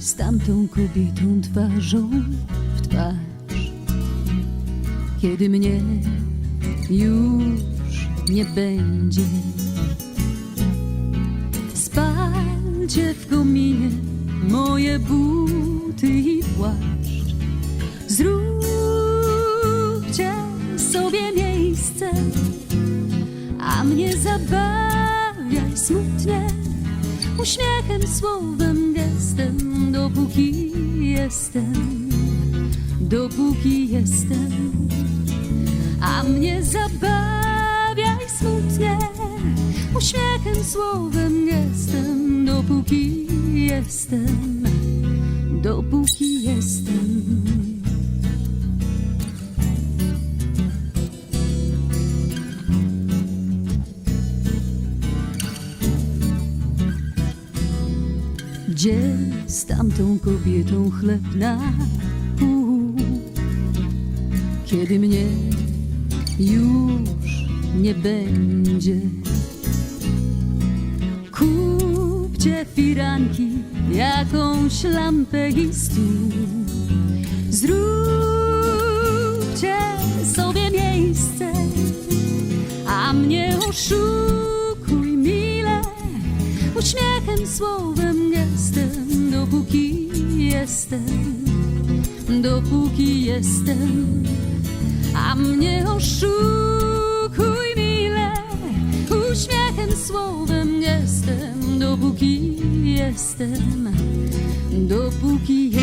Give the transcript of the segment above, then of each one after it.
z tamtą kobietą twarzą w twarz. Kiedy mnie już nie będzie, spalcie w kominie moje buty i płaszcz. Zróbcie sobie miejsce, a mnie zabawiaj smutnie uśmiechem, słowem, gestem, dopóki jestem, dopóki jestem, a mnie zabawiaj smutnie uśmiechem, słowem, gestem, dopóki jestem, dopóki jestem. Gdzie z tamtą kobietą chleb na pół? Kiedy mnie już nie będzie. Kupcie firanki, jakąś lampę i stół. Zróbcie sobie miejsce, a mnie oszukuj słowem, gestem, dopóki jestem, dopóki jestem, a mnie oszukuj mile uśmiechem, słowem, gestem, dopóki jestem, dopóki jestem.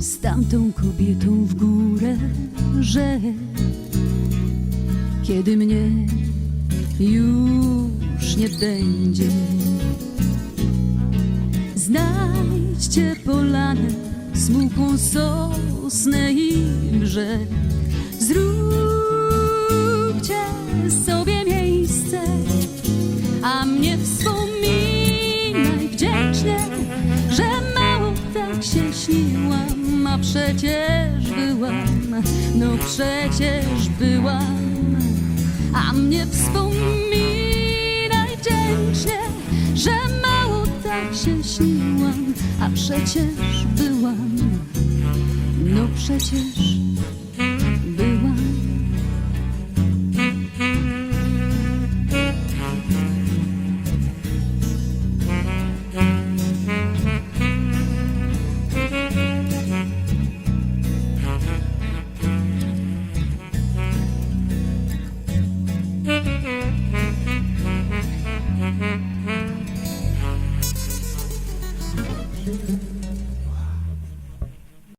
Z tamtą kobietą w górę, że kiedy mnie już nie będzie, znajdźcie polanę, smukłą sosnę i brzeg. Zróbcie sobie miejsce, a mnie wspominaj wdzięcznie, że mało tak się śniłam, a przecież byłam, no przecież byłam, a mnie wspominaj wdzięcznie, że mało tak się śniłam, a przecież byłam, no przecież